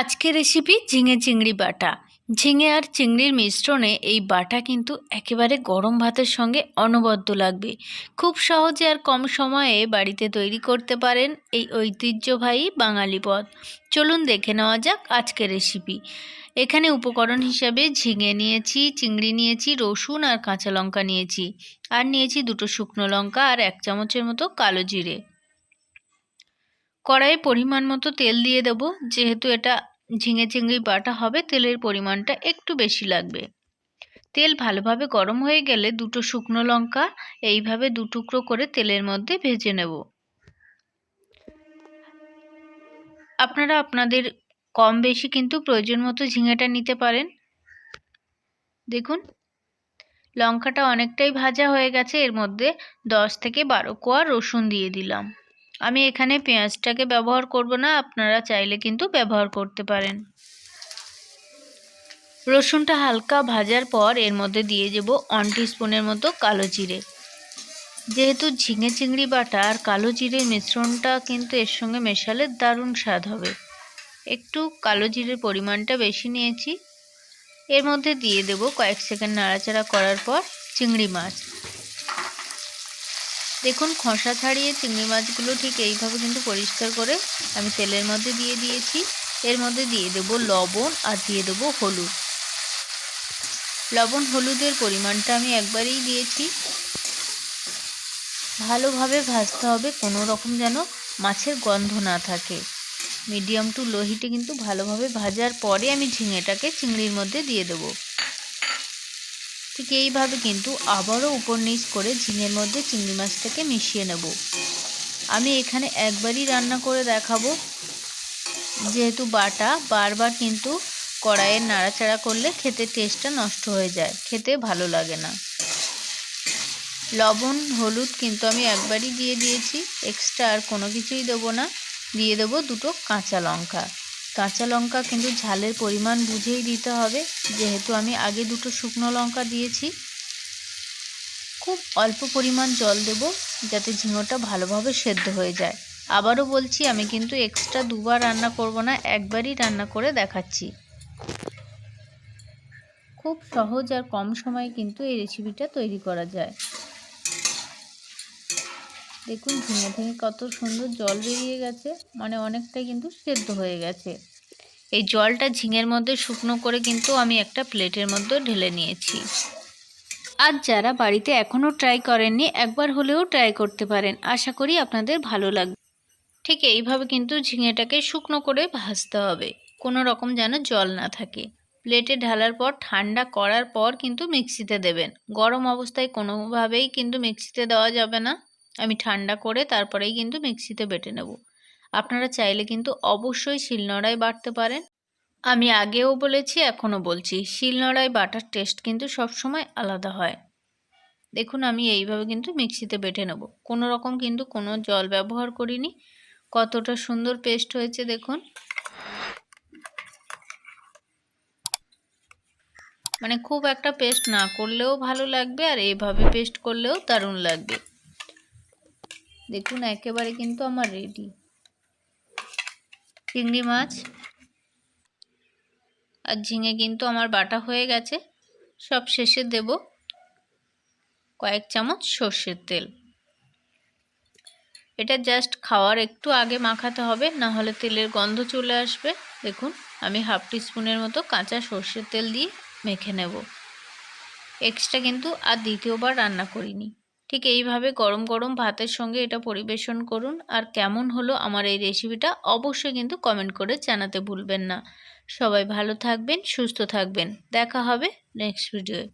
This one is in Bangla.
আজকের রেসিপি ঝিঙে চিংড়ি বাটা। ঝিঙে আর চিংড়ির মিশ্রণে এই বাটা কিন্তু একেবারে গরম ভাতের সঙ্গে অনবদ্য লাগবে। খুব সহজে আর কম সময়ে বাড়িতে তৈরি করতে পারেন এই ঐতিহ্যবাহী বাঙালি পদ। চলুন দেখে নেওয়া যাক আজকের রেসিপি এখানে উপকরণ হিসাবে ঝিঙে নিয়েছি, চিংড়ি নিয়েছি, রসুন আর কাঁচা লঙ্কা নিয়েছি। আর নিয়েছি দুটো শুকনো লঙ্কা আর এক চামচের মতো কালো জিরে। কড়াইয়ে পরিমাণ মতো তেল দিয়ে দেব। যেহেতু এটা ঝিঙে চিংড়ি বাটা হবে, তেলের পরিমাণটা একটু বেশি লাগবে। তেল ভালোভাবে গরম হয়ে গেলে দুটো শুকনো লঙ্কা, এইভাবে দু টুকরো করে তেলের মধ্যে ভেজে নেব। আপনারা আপনাদের কম বেশি কিন্তু প্রয়োজন মতো ঝিঙেটা নিতে পারেন। দেখুন, লঙ্কাটা অনেকটাই ভাজা হয়ে গেছে। এর মধ্যে দশ থেকে বারো কোয়া রসুন দিয়ে দিলাম। আমি এখানে পেঁয়াজটাকে ব্যবহার করব না, আপনারা চাইলে কিন্তু ব্যবহার করতে পারেন। রসুনটা হালকা ভাজার পর এর মধ্যে দিয়ে দেবো ওয়ান স্পুনের মতো কালো জিরে। যেহেতু ঝিঙে চিংড়ি বাটা আর কালো জিরের মিশ্রণটা কিন্তু এর সঙ্গে মেশালে দারুণ স্বাদ হবে। একটু কালো জিরের পরিমাণটা বেশি নিয়েছি। এর মধ্যে দিয়ে দেব কয়েক সেকেন্ড নাড়াচাড়া করার পর চিংড়ি মাছ। দেখুন, খোসা ছাড়িয়ে চিংড়ি মাছগুলো ঠিক এইভাবে কিন্তু পরিষ্কার করে আমি তেলের মধ্যে দিয়ে দিয়েছি। এর মধ্যে দিয়ে দেব লবণ আর দিয়ে দেব হলুদ। লবণ, হলুদের পরিমাণটা আমি একবারেই দিয়েছি। ভালোভাবে ভাজতে হবে, কোনো রকম যেন মাছের গন্ধ না থাকে। মিডিয়াম টু লো হিটে কিন্তু ভালোভাবে ভাজার পরে আমি ঝিঙেটাকে চিংড়ির মধ্যে দিয়ে দেবো। ঠিক এইভাবে কিন্তু আবারও উপর নিচ করে ঝিঙের মধ্যে চিংড়ি মাছটাকে মিশিয়ে নেব। আমি এখানে একবারই রান্না করে দেখাবো। যেহেতু বাটা, বারবার কিন্তু কড়াইয়ের নাড়াচাড়া করলে খেতে টেস্টটা নষ্ট হয়ে যায়, খেতে ভালো লাগে না। লবণ, হলুদ কিন্তু আমি একবারই দিয়ে দিয়েছি, এক্সট্রা আর কোনো কিছুই দেবো না। দিয়ে দেবো দুটো কাঁচা লঙ্কা। কাঁচা লঙ্কা কিন্তু ঝালের পরিমাণ বুঝেই দিতে হবে। যেহেতু আমি আগে দুটো শুকনো লঙ্কা দিয়েছি, খুব অল্প পরিমাণ জল দেব যাতে ঝিঙোটা ভালোভাবে সেদ্ধ হয়ে যায়। আবারও বলছি, আমি কিন্তু এক্সট্রা দুবার রান্না করব না, একবারই রান্না করে দেখাচ্ছি। খুব সহজ আর কম সময়ে কিন্তু এই রেসিপিটা তৈরি করা যায়। দেখুন ঝিঙে থেকে কত সুন্দর জল বেরিয়ে গেছে মানে অনেকটাই কিন্তু সেদ্ধ হয়ে গেছে। এই জলটা ঝিঙের মধ্যে শুকনো করে কিন্তু আমি একটা প্লেটের মধ্যে ঢেলে নিয়েছি। আর যারা বাড়িতে এখনও ট্রাই করেননি, একবার হলেও ট্রাই করতে পারেন। আশা করি আপনাদের ভালো লাগবে ঠিক এইভাবে কিন্তু ঝিঙেটাকে শুকনো করে ভাজতে হবে। কোনো রকম যেন জল না থাকে। প্লেটে ঢালার পর, ঠান্ডা করার পর কিন্তু মিক্সিতে দেবেন। গরম অবস্থায় কোনোভাবেই কিন্তু মিক্সিতে দেওয়া যাবে না। আমি ঠান্ডা করে তারপরেই কিন্তু মিক্সিতে বেটে নেব। আপনারা চাইলে কিন্তু অবশ্যই শিলনোড়ায় বাটতে পারেন। আমি আগেও বলেছি, এখনও বলছি শিলনোড়ায় বাটার টেস্ট কিন্তু সবসময় আলাদা হয়। দেখুন, আমি এইভাবে কিন্তু মিক্সিতে বেটে নেব। কোনো রকম কিন্তু কোনো জল ব্যবহার করিনি। কতটা সুন্দর পেস্ট হয়েছে, দেখুন। মানে খুব একটা পেস্ট না করলেও ভালো লাগবে, আর এইভাবে পেস্ট করলেও দারুণ লাগবে। দেখুন, একেবারে কিন্তু আমার রেডি চিংড়ি মাছ আর ঝিঙে কিন্তু আমার বাটা হয়ে গেছে। সব শেষে দেব কয়েক চামচ সর্ষের তেল। এটা জাস্ট খাওয়ার একটু আগে মাখাতে হবে, না হলে তেলের গন্ধ চলে আসবে। দেখুন, আমি হাফ স্পুনের মতো কাঁচা সর্ষের তেল দিয়ে মেখে নেব। এক্সট্রা কিন্তু আর দ্বিতীয়বার রান্না করিনি। ঠিক এইভাবে গরম গরম ভাতের সঙ্গে এটা পরিবেশন করুন। আর কেমন হলো আমার এই রেসিপিটা অবশ্যই কিন্তু কমেন্ট করে জানাতে ভুলবেন না। সবাই ভালো থাকবেন, সুস্থ থাকবেন। দেখা হবে নেক্সট ভিডিওয়ে